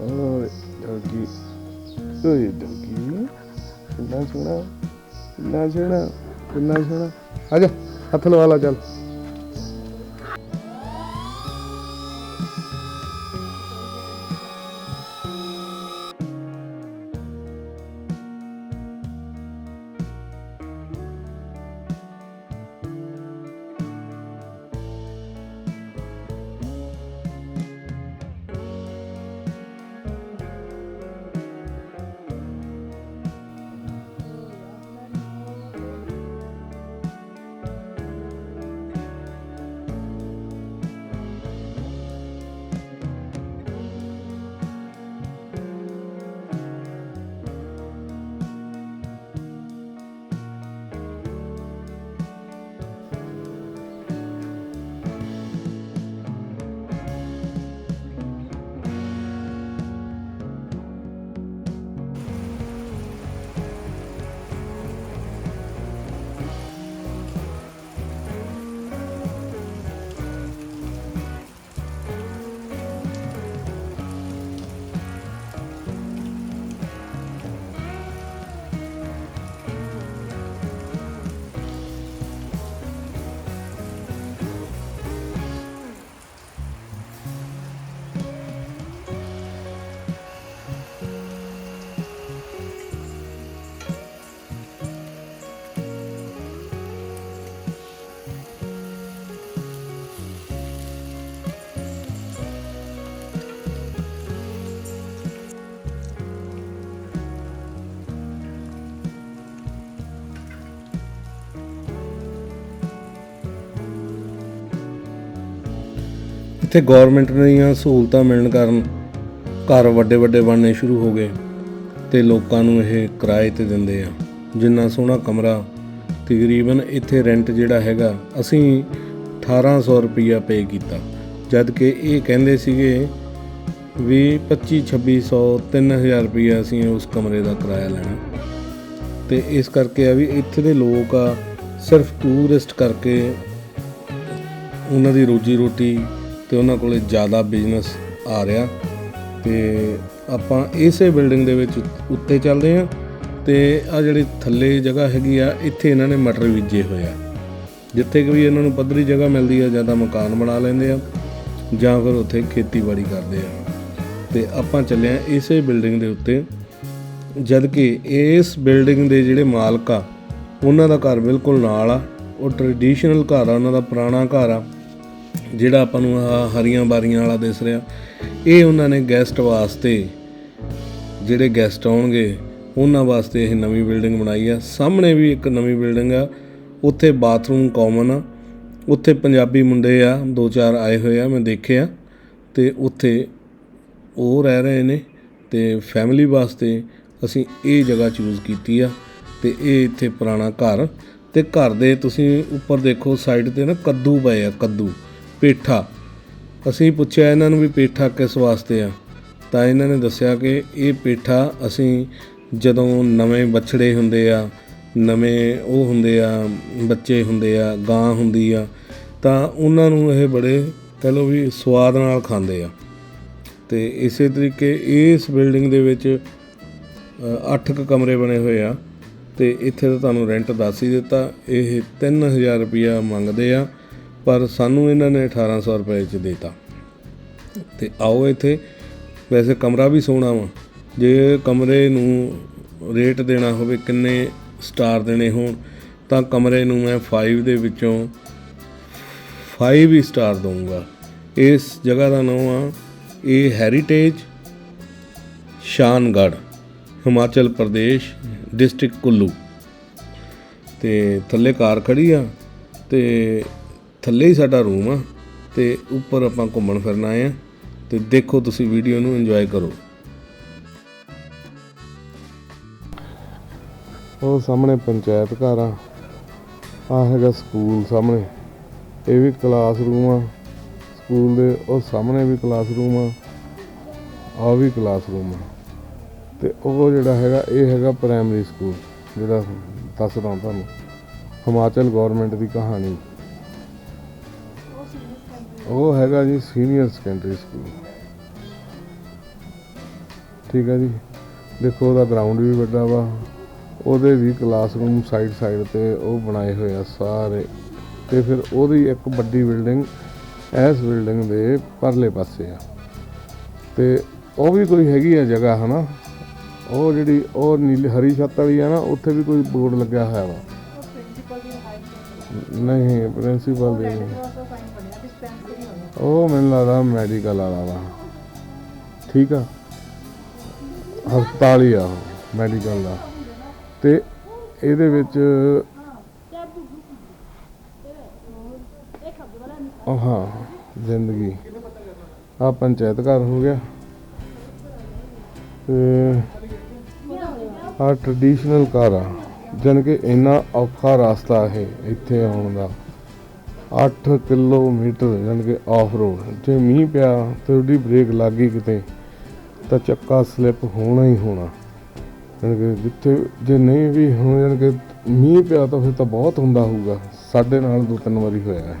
ਓਏ ਡੌਗੀ ਓਏ ਡੌਗੀ ਕਿੰਨਾ ਸੋਹਣਾ ਕਿੰਨਾ ਸੋਹਣਾ ਕਿੰਨਾ ਸੋਹਣਾ। ਆ ਜਾ, ਹੱਥ ਲਵਾ ਲਾ ਚੱਲ। ਇੱਥੇ ਗਵਰਨਮੈਂਟ ਦੀਆਂ ਸਹੂਲਤਾਂ ਮਿਲਣ ਕਾਰਨ ਘਰ ਵੱਡੇ ਵੱਡੇ ਬਣਨੇ ਸ਼ੁਰੂ ਹੋ ਗਏ ਤੇ ਲੋਕਾਂ ਨੂੰ ਇਹ ਕਿਰਾਏ ਤੇ ਦਿੰਦੇ ਆ। ਜਿੰਨਾ ਸੋਹਣਾ ਕਮਰਾ ਤਕਰੀਬਨ ਇੱਥੇ ਰੈਂਟ ਜਿਹੜਾ ਹੈਗਾ, ਅਸੀਂ 1800 ਰੁਪਈਆ ਪੇ ਕੀਤਾ। ਜਦ ਕਿ ਇਹ ਕਹਿੰਦੇ ਸੀਗੇ ਵੀ 25 2600 3000 ਰੁਪਈਆ ਅਸੀਂ ਉਸ ਕਮਰੇ ਦਾ ਕਿਰਾਇਆ ਲੈਣਾ। ਤੇ ਇਸ ਕਰਕੇ ਆ ਵੀ ਇੱਥੇ ਦੇ ਲੋਕ ਆ, ਸਿਰਫ ਟੂਰਿਸਟ ਕਰਕੇ ਉਹਨਾਂ ਦੀ ਰੋਜੀ ਰੋਟੀ ਤੇ ਉਹਨਾਂ ਕੋਲੇ ਜ਼ਿਆਦਾ ਬਿਜ਼ਨਸ ਆ ਰਿਹਾ ਤੇ ਆਪਾਂ ਇਸੇ ਬਿਲਡਿੰਗ ਦੇ ਵਿੱਚ ਉੱਤੇ ਚੱਲਦੇ ਆ ਤੇ ਆ ਜਿਹੜੀ ਥੱਲੇ ਜਗ੍ਹਾ ਹੈਗੀ ਆ, ਇੱਥੇ ਇਹਨਾਂ ਨੇ ਮਟਰ ਬੀਜੇ ਹੋਏ ਆ। ਜਿੱਥੇ ਕਿ ਵੀ ਇਹਨਾਂ ਨੂੰ ਪੱਧਰੀ ਜਗ੍ਹਾ ਮਿਲਦੀ ਆ, ਜਾਂ ਤਾਂ ਮਕਾਨ ਬਣਾ ਲੈਂਦੇ ਆ, ਜਾਂ ਫਿਰ ਉੱਥੇ ਖੇਤੀਬਾੜੀ ਕਰਦੇ ਆ। ਤੇ ਆਪਾਂ ਚੱਲੇ ਆ ਇਸੇ ਬਿਲਡਿੰਗ ਦੇ ਉੱਤੇ ਜਦ ਕਿ ਇਸ ਬਿਲਡਿੰਗ ਦੇ ਜਿਹੜੇ ਮਾਲਕ ਆ, ਉਹਨਾਂ ਦਾ ਘਰ ਬਿਲਕੁਲ ਨਾਲ ਆ, ਉਹ ਟ੍ਰੈਡੀਸ਼ਨਲ ਘਰ ਆ, ਉਹਨਾਂ ਦਾ ਪੁਰਾਣਾ ਘਰ ਆ। ਜਿਹੜਾ ਆਪਾਂ ਨੂੰ ਆਹ ਹਰੀਆਂ ਬਾਰੀਆਂ ਵਾਲਾ ਦਿਸ ਰਿਹਾ, ਇਹ ਉਹਨਾਂ ਨੇ ਗੈਸਟ ਵਾਸਤੇ ਜਿਹੜੇ ਗੈਸਟ ਆਉਣਗੇ, ਉਹਨਾਂ ਵਾਸਤੇ ਇਹ ਨਵੀਂ ਬਿਲਡਿੰਗ ਬਣਾਈ ਆ। ਸਾਹਮਣੇ ਵੀ ਇੱਕ ਨਵੀਂ ਬਿਲਡਿੰਗ ਆ, ਉੱਥੇ ਬਾਥਰੂਮ ਕਾਮਨ ਆ। ਉੱਥੇ ਪੰਜਾਬੀ ਮੁੰਡੇ ਆ, ਦੋ ਚਾਰ ਆਏ ਹੋਏ ਆ, ਮੈਂ ਦੇਖਿਆ, ਤੇ ਉੱਥੇ ਉਹ ਰਹਿ ਰਹੇ ਨੇ, ਤੇ ਫੈਮਿਲੀ ਵਾਸਤੇ ਅਸੀਂ ਇਹ ਜਗ੍ਹਾ ਚੂਜ਼ ਕੀਤੀ ਆ, ਤੇ ਇਹ ਇੱਥੇ ਪੁਰਾਣਾ ਘਰ। ਤੇ ਘਰ ਦੇ ਤੁਸੀਂ ਉੱਪਰ ਦੇਖੋ ਸਾਈਡ ਤੇ ਨਾ, ਕੱਦੂ ਪਏ ਆ, ਕੱਦੂ। ਪੇਠਾ। ਅਸੀਂ ਪੁੱਛਿਆ, ਇਹਨਾਂ ਨੂੰ ਵੀ ਪੇਠਾ ਕਿਸ ਵਾਸਤੇ ਆ? ਤਾਂ ਇਹਨਾਂ ਨੇ ਦੱਸਿਆ ਕਿ ਇਹ ਪੇਠਾ ਅਸੀਂ ਜਦੋਂ ਨਵੇਂ ਬਛੜੇ ਹੁੰਦੇ ਆ, ਨਵੇਂ ਉਹ ਹੁੰਦੇ ਆ, ਬੱਚੇ ਹੁੰਦੇ ਆ, ਗਾਂ ਹੁੰਦੀ ਆ, ਤਾਂ ਉਹਨਾਂ ਨੂੰ ਇਹ ਬੜੇ ਕਹ ਲਓ ਵੀ ਸਵਾਦ ਨਾਲ ਖਾਂਦੇ ਆ। ਤੇ ਇਸੇ ਤਰੀਕੇ ਇਸ ਬਿਲਡਿੰਗ ਦੇ ਵਿੱਚ 8 ਕੁ ਕਮਰੇ ਬਣੇ ਹੋਏ ਆ। ਤੇ ਇੱਥੇ ਤਾਂ ਤੁਹਾਨੂੰ ਰੈਂਟ ਦੱਸ ਹੀ ਦਿੱਤਾ। ਇਹ 3000 ਰੁਪਇਆ ਮੰਗਦੇ ਆ। ਪਰ ਸਾਨੂੰ ਇਹਨਾਂ ਨੇ 1800 ਰੁਪਏ ਚ ਦੇਤਾ। ਤੇ ਆਓ ਇੱਥੇ, ਵੈਸੇ ਕਮਰਾ ਵੀ ਸੋਹਣਾ ਵਾ। ਜੇ ਕਮਰੇ ਨੂੰ ਰੇਟ ਦੇਣਾ ਹੋਵੇ, ਕਿੰਨੇ ਸਟਾਰ ਦੇਣੇ ਹੋਣ, ਤਾਂ ਕਮਰੇ ਨੂੰ ਮੈਂ 5 ਦੇ ਵਿੱਚੋਂ 5 ਹੀ ਸਟਾਰ ਦਊਂਗਾ। ਇਸ ਜਗ੍ਹਾ ਦਾ ਨਾਮ ਆ, ਇਹ ਹੈਰੀਟੇਜ ਸ਼ਾਨਗੜ੍ਹ, ਹਿਮਾਚਲ ਪ੍ਰਦੇਸ਼ ਡਿਸਟ੍ਰਿਕਟ ਕੁੱਲੂ। ਤੇ ਥੱਲੇ ਕਾਰ ਖੜੀ ਆ, ਤੇ ਥੱਲੇ ਹੀ ਸਾਡਾ ਰੂਮ ਆ ਤੇ ਉੱਪਰ ਆਪਾਂ ਘੁੰਮਣ ਫਿਰਨ ਆਏ ਆ ਤੇ ਦੇਖੋ ਤੁਸੀਂ ਵੀਡੀਓ ਨੂੰ ਇੰਜੋਏ ਕਰੋ। ਉਹ ਸਾਹਮਣੇ ਪੰਚਾਇਤ ਘਰ ਆ। ਆ ਹੈਗਾ ਸਕੂਲ ਸਾਹਮਣੇ। ਇਹ ਵੀ ਕਲਾਸਰੂਮ ਆ। ਸਕੂਲ ਦੇ ਉਹ ਸਾਹਮਣੇ ਵੀ ਕਲਾਸਰੂਮ ਆ। ਆ ਵੀ ਕਲਾਸਰੂਮ ਆ। ਤੇ ਉਹ ਜਿਹੜਾ ਹੈਗਾ, ਇਹ ਹੈਗਾ ਪ੍ਰਾਇਮਰੀ ਸਕੂਲ ਜਿਹੜਾ ਦੱਸਦਾ ਤੁਹਾਨੂੰ। ਹਿਮਾਚਲ ਗਵਰਨਮੈਂਟ ਦੀ ਕਹਾਣੀ। ਉਹ ਹੈਗਾ ਜੀ ਸੀਨੀਅਰ ਸੈਕੰਡਰੀ ਸਕੂਲ ਠੀਕ ਹੈ ਜੀ। ਦੇਖੋ ਉਹਦਾ ਗਰਾਊਂਡ ਵੀ ਵੱਡਾ ਵਾ। ਉਹਦੇ ਵੀ ਕਲਾਸਰੂਮ ਸਾਈਡ ਸਾਈਡ ਤੇ ਉਹ ਬਣਾਏ ਹੋਏ ਆ ਸਾਰੇ। ਤੇ ਫਿਰ ਉਹਦੀ ਇੱਕ ਵੱਡੀ ਬਿਲਡਿੰਗ ਇਸ ਬਿਲਡਿੰਗ ਦੇ ਪਰਲੇ ਪਾਸੇ ਆ। ਤੇ ਉਹ ਵੀ ਕੋਈ ਹੈਗੀ ਆ ਜਗ੍ਹਾ ਹਨਾ? ਉਹ ਜਿਹੜੀ ਉਹ ਨੀਲੀ ਹਰੀ ਛੱਤ ਵਾਲੀ ਆ ਨਾ ਉੱਥੇ ਵੀ ਕੋਈ ਬੋਰਡ ਲੱਗਿਆ ਹੋਇਆ ਵਾ। ਨਹੀਂ ਪ੍ਰਿੰਸੀਪਲ ਦੀ ਨਹੀਂ। ਉਹ ਮੈਨੂੰ ਲੱਗਦਾ ਮੈਡੀਕਲ ਵਾਲਾ ਵਾ। ਠੀਕ ਆ? ਹਸਪਤਾਲ ਹੀ ਆ ਉਹ ਮੈਡੀਕਲ ਦਾ। ਤੇ ਇਹਦੇ ਵਿੱਚ ਉਹ ਹਾਂ, ਜ਼ਿੰਦਗੀ। ਆ ਪੰਚਾਇਤ ਘਰ ਹੋ ਗਿਆ। ਤੇ ਆ ਟ੍ਰੈਡੀਸ਼ਨਲ ਘਰ ਆ। ਜਾਣੀ ਕਿ ਇੰਨਾ ਔਖਾ ਰਸਤਾ ਇਹ, ਇੱਥੇ ਆਉਣ ਦਾ। 8 ਕਿਲੋਮੀਟਰ ਜਾਣੀ ਕਿ ਆਫ ਰੋਡ ਜੇ ਮੀਂਹ ਪਿਆ ਤੇ ਉਹਦੀ ਬ੍ਰੇਕ ਲੱਗ ਗਈ ਕਿਤੇ ਤਾਂ ਚੱਕਾ ਸਲਿੱਪ ਹੋਣਾ ਹੀ ਹੋਣਾ। ਜਾਣੀ ਕਿ ਜਿੱਥੇ ਜੇ ਨਹੀਂ ਵੀ ਹੁਣ ਜਾਣੀ ਕਿ ਮੀਂਹ ਪਿਆ ਤਾਂ ਫਿਰ ਤਾਂ ਬਹੁਤ ਹੁੰਦਾ ਹੋਊਗਾ। ਸਾਡੇ ਨਾਲ ਦੋ ਤਿੰਨ ਵਾਰੀ ਹੋਇਆ ਹੈ।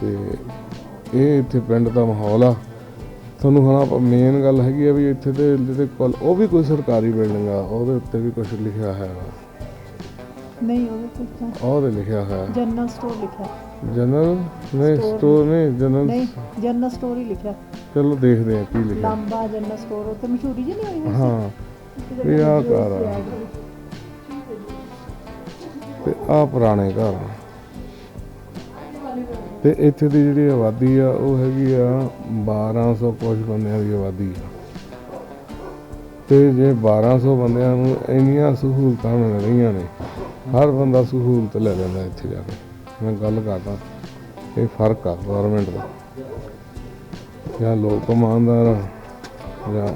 ਤੇ ਇਹ ਇੱਥੇ ਪਿੰਡ ਦਾ ਮਾਹੌਲ ਆ। ਤੁਹਾਨੂੰ ਹੁਣ ਆਪਾਂ ਮੇਨ ਗੱਲ ਹੈਗੀ ਆ ਵੀ ਇੱਥੇ ਤੇ ਜਿਹੜੇ ਕੋਲ ਉਹ ਵੀ ਕੋਈ ਸਰਕਾਰੀ ਬਿਲਡਿੰਗ ਆ। ਉਹਦੇ ਉੱਤੇ ਵੀ ਕੁਝ ਲਿਖਿਆ ਹੈ ਨਹੀਂ ਉਹਦੇ ਤੇ ਤਾਂ ਉਹਦੇ ਲਿਖਿਆ ਹੈ ਜਨਰਲ ਸਟੋਰ ਲਿਖਿਆ। ਜਨਰਲ ਨਹੀਂ Store ਸਟੋਰ ਨਹੀਂ ਜਨਰਲ ਨਹੀਂ ਜਨਰਲ ਸਟੋਰ ਹੀ ਲਿਖਿਆ। ਚਲੋ ਦੇਖਦੇ ਆ ਕੀ ਲਿਖਿਆ। ਲਾਂਬਾ ਜਨਰਲ ਸਟੋਰ ਉੱਤੇ ਮਸ਼ਹੂਰੀ ਜੀ ਨਹੀਂ ਹੋਈ ਹਾਂ। ਇਹ ਆ ਘਰ ਆ। ਤੇ ਆ ਪੁਰਾਣੇ ਘਰ ਆ। ਤੇ ਇੱਥੇ ਦੀ ਜਿਹੜੀ ਆਬਾਦੀ ਆ ਉਹ ਹੈਗੀ ਆ 1200 ਕੁਝ ਬੰਦਿਆਂ ਦੀ ਆਬਾਦੀ ਆ। ਤੇ ਜੇ 1200 ਬੰਦਿਆਂ ਨੂੰ ਇੰਨੀਆਂ ਸਹੂਲਤਾਂ ਮਿਲ ਰਹੀਆਂ ਨੇ ਹਰ ਬੰਦਾ ਸਹੂਲਤ ਲੈ ਲੈਂਦਾ ਇੱਥੇ ਜਾ ਕੇ। मैं गल करता ये फ़र्क आ गौरमेंट का या लोग ईमानदार या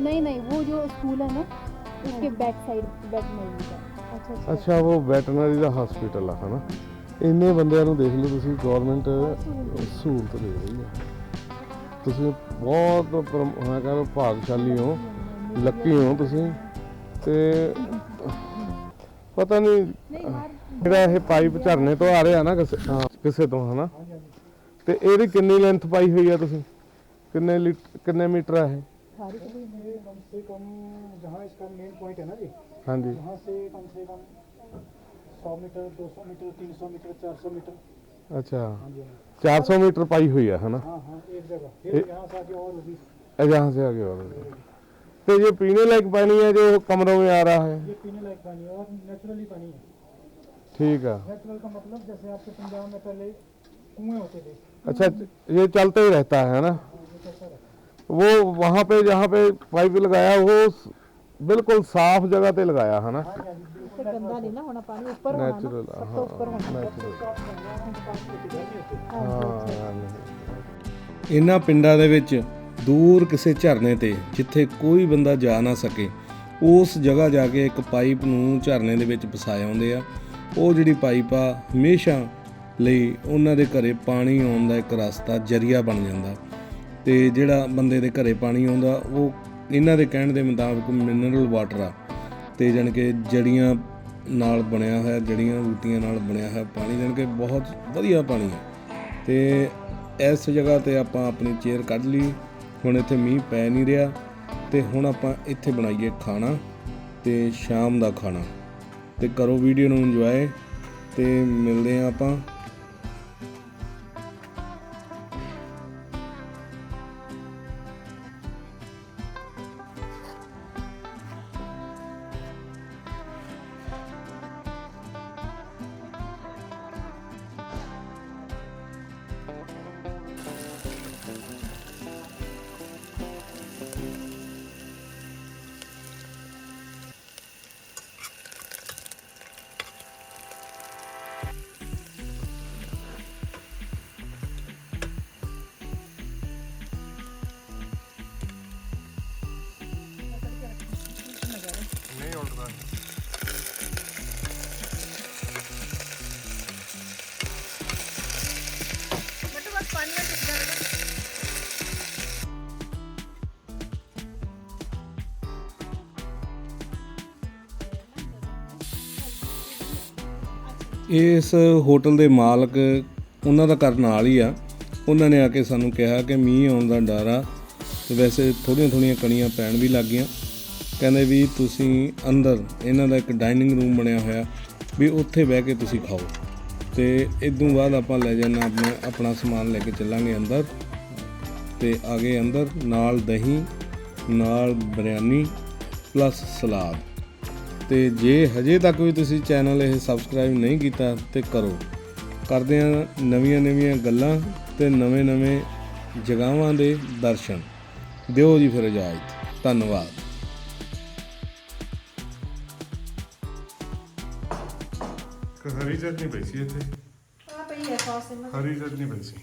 नहीं नहीं वो जो स्कूल है ना उसके बैक साइड वेटनरी का ਅੱਛਾ ਅੱਛਾ ਅੱਛਾ ਉਹ ਵੈਟਰਨਰੀ ਦਾ ਹਸਪੀਟਲ ਆ ਹਨਾ ਇੰਨੇ ਬੰਦਿਆਂ ਨੂੰ ਦੇਖ ਲਓ ਤੁਸੀਂ ਗਵਰਨਮੈਂਟ ਸਹੂਲਤ ਦੇ ਰਹੀ ਹੈ ਤੁਸੀਂ ਬਹੁਤ ਪ੍ਰਮ- ਮੈਂ ਕਹਿੰਦਾ ਭਾਗਸ਼ਾਲੀ ਹੋ ਲੱਕੀ ਹੋ ਤੁਸੀਂ ਤੇ ਪਤਾ ਨਹੀਂ ਜਿਹੜਾ ਇਹ ਪਾਈਪ ਝਰਨੇ ਤੋਂ ਆ ਰਿਹਾ ਨਾ ਕਿਸੇ ਹਾਂ, ਕਿਸੇ ਤੋਂ ਹਨਾ ਤੇ ਇਹਦੀ ਕਿੰਨੀ ਲੈਂਥ ਪਾਈ ਹੋਈ ਆ ਤੁਸੀਂ ਕਿੰਨੇ ਲੀਟ- ਕਿੰਨੇ ਮੀਟਰ ਆ ਇਹ कम से कम जहाँ इसका मेन पॉइंट है ना जी ਹਾਂਜੀ वहाँ से कम से कम 100 मीटर 200 मीटर 300 मीटर 400 मीटर ਅੱਛਾ हाँ जी हाँ 400 मीटर पाई हुई है है ना हाँ हाँ एक जगह फिर यहाँ से आगे और भी ये यहाँ से आगे और तो ये पीने लायक पानी है जो कमरों में आ रहा है ये पीने लायक पानी है और नेचुरली पानी है ठीक है नेचुरल का मतलब जैसे आपके पंजाब में पहले कुएं होते थे अच्छा ये चलते ही रहता है ना ये कैसा रहता है वो वहाँ पे जहाँ पे पाइप लगाया वो स- बिल्कुल साफ जगह पे लगाया है ना हाँ जी बिल्कुल ਤੇ ਗੰਦਾ ਨਹੀਂ ਨਾ ਹੋਣਾ ਪਾਣੀ ਉੱਪਰ ਹੋਣਾ ਨਾ नेचुरल ਸਭ ਤੋਂ ਉੱਪਰ ਹੋਣਾ नेचुरल ਹਾਂਜੀ, ਅੱਛਾ। हाँ ਇਹਨਾਂ ਪਿੰਡਾਂ ਦੇ ਵਿੱਚ ਦੂਰ ਕਿਸੇ ਝਰਨੇ ਤੇ ਜਿੱਥੇ ਕੋਈ ਬੰਦਾ ਜਾ ਨਾ ਸਕੇ ਉਸ ਜਗ੍ਹਾ ਜਾ ਕੇ ਇੱਕ ਪਾਈਪ ਨੂੰ ਝਰਨੇ ਦੇ ਵਿੱਚ ਫਸਾਏ ਆਉਂਦੇ ਆ ਉਹ ਜਿਹੜੀ ਪਾਈਪ ਆ ਹਮੇਸ਼ਾ ਲਈ ਉਹਨਾਂ ਦੇ ਘਰੇ ਪਾਣੀ ਆਉਣ ਦਾ ਇੱਕ ਰਸਤਾ ਜਰੀਆ ਬਣ ਜਾਂਦਾ ਤੇ ਜਿਹੜਾ ਬੰਦੇ ਦੇ ਘਰੇ ਪਾਣੀ ਆਉਂਦਾ, ਉਹ ਇਹਨਾਂ ਦੇ ਕਹਿਣ ਦੇ ਮੁਤਾਬਕ ਮਿਨਰਲ ਵਾਟਰ ਆ। ਤੇ ਜਾਣੀ ਕਿ ਜੜੀਆਂ ਨਾਲ ਬਣਿਆ ਹੋਇਆ, ਜੜੀਆਂ ਬੂਟੀਆਂ ਨਾਲ ਬਣਿਆ ਹੋਇਆ ਪਾਣੀ, ਜਾਣੀ ਕਿ ਬਹੁਤ ਵਧੀਆ ਪਾਣੀ ਹੈ ਤੇ ਇਸ ਜਗ੍ਹਾ ਤੇ ਆਪਾਂ ਆਪਣੀ ਚੇਅਰ ਕੱਢ ਲਈ। ਹੁਣ ਇੱਥੇ ਮੀਂਹ ਪੈ ਨਹੀਂ ਰਿਹਾ ਤੇ ਹੁਣ ਆਪਾਂ ਇੱਥੇ ਬਣਾਈਏ ਖਾਣਾ ਤੇ ਸ਼ਾਮ ਦਾ ਖਾਣਾ। ਤੇ ਕਰੋ ਵੀਡੀਓ ਨੂੰ ਇੰਜੋਏ ਤੇ ਮਿਲਦੇ ਆ ਆਪਾਂ। ਇਸ ਹੋਟਲ ਦੇ ਮਾਲਕ ਉਹਨਾਂ ਦਾ ਘਰ ਨਾਲ ਹੀ ਆ। ਉਹਨਾਂ ਨੇ ਆ ਕੇ ਸਾਨੂੰ ਕਿਹਾ ਕਿ ਮੀਂਹ ਆਉਣ ਦਾ ਡਰ ਆ ਤੇ ਵੈਸੇ ਥੋੜ੍ਹੀਆਂ ਥੋੜ੍ਹੀਆਂ ਕਣੀਆਂ ਪੈਣ ਵੀ ਲੱਗ ਗਈਆਂ ਕਹਿੰਦੇ ਵੀ ਤੁਸੀਂ ਅੰਦਰ ਇਹਨਾਂ ਦਾ ਇੱਕ ਡਾਈਨਿੰਗ ਰੂਮ ਬਣਿਆ ਹੋਇਆ, ਵੀ ਉੱਥੇ ਬਹਿ ਕੇ ਤੁਸੀਂ ਖਾਓ। ਤੇ ਇਦੋਂ ਬਾਅਦ ਆਪਾਂ ਲੈ ਜਾਣਾ ਆਪਣਾ ਆਪਣਾ ਸਮਾਨ ਲੈ ਕੇ ਚੱਲਾਂਗੇ ਅੰਦਰ। ਤੇ ਆਗੇ ਅੰਦਰ, ਨਾਲ ਦਹੀਂ, ਨਾਲ ਬਿਰਿਆਨੀ ਪਲੱਸ ਸਲਾਦ ਤੇ ਜੇ ਹਜੇ ਤੱਕ ਵੀ ਤੁਸੀਂ ਚੈਨਲ ਇਹ ਸਬਸਕ੍ਰਾਈਬ ਨਹੀਂ ਕੀਤਾ ਤੇ ਕਰੋ। ਕਰਦੇ ਆ ਨਵੀਆਂ ਨਵੀਆਂ ਗੱਲਾਂ ਤੇ ਨਵੇਂ ਨਵੇਂ ਜਗ੍ਹਾਵਾਂ ਦੇ ਦਰਸ਼ਨ। ਦਿਓ ਜੀ ਫਿਰ ਇਜਾਜ਼ਤ। ਧੰਨਵਾਦ। ਹਰੀ ਚਟਨੀ ਪਈ ਸੀ ਇੱਥੇ। ਆ ਪਈ ਹੈ ਸੌਸ। ਇਹਨਾਂ ਹਰੀ ਚਟਨੀ ਪਈ ਸੀ।